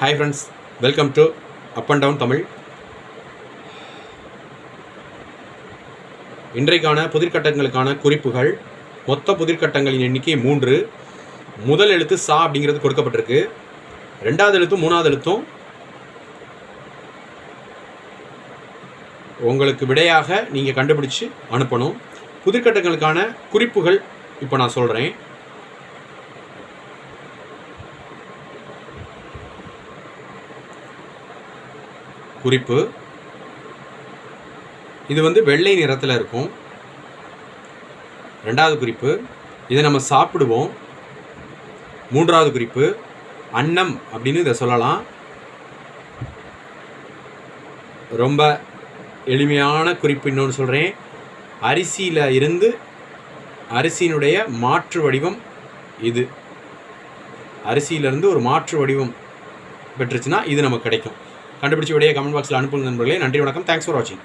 Hi friends welcome to up and down Tamil இன்றைக்கான புதிர்கட்டங்களுக்கான குறிப்புகள் மொத்த புதிர்கட்டங்களின் எண்ணிக்கை மூன்று. முதல் எழுத்து சா அப்படிங்கிறது கொடுக்கப்பட்டிருக்கு. ரெண்டாவது எழுத்தும் மூணாவது எழுத்தும். உங்களுக்கு விடையாக நீங்கள் கண்டுபிடிச்சு அனுப்பணும். புதிர்கட்டங்களுக்கான குறிப்புகள் இப்போ நான் சொல்கிறேன் குறிப்பு. இது வந்து வெள்ளை நிறத்தில் இருக்கும். ரெண்டாவது குறிப்பு. இதை நம்ம சாப்பிடுவோம். மூன்றாவது குறிப்பு. அன்னம் அப்படின்னு இதை சொல்லலாம். ரொம்ப எளிமையான குறிப்பு இன்னொன்று சொல்கிறேன் அரிசியில் இருந்து அரிசியினுடைய மாற்று வடிவம் இது. அரிசியிலிருந்து ஒரு மாற்று வடிவம் பெற்றுச்சுன்னா இது நமக்கு கிடைக்கும். கண்டுபிடிச்ச விடையை கமெண்ட் பாக்ஸில் அனுப்புங்க நண்பர்களே. நன்றி வணக்கம். தேங்க்ஸ் ஃபார் வாட்சிங்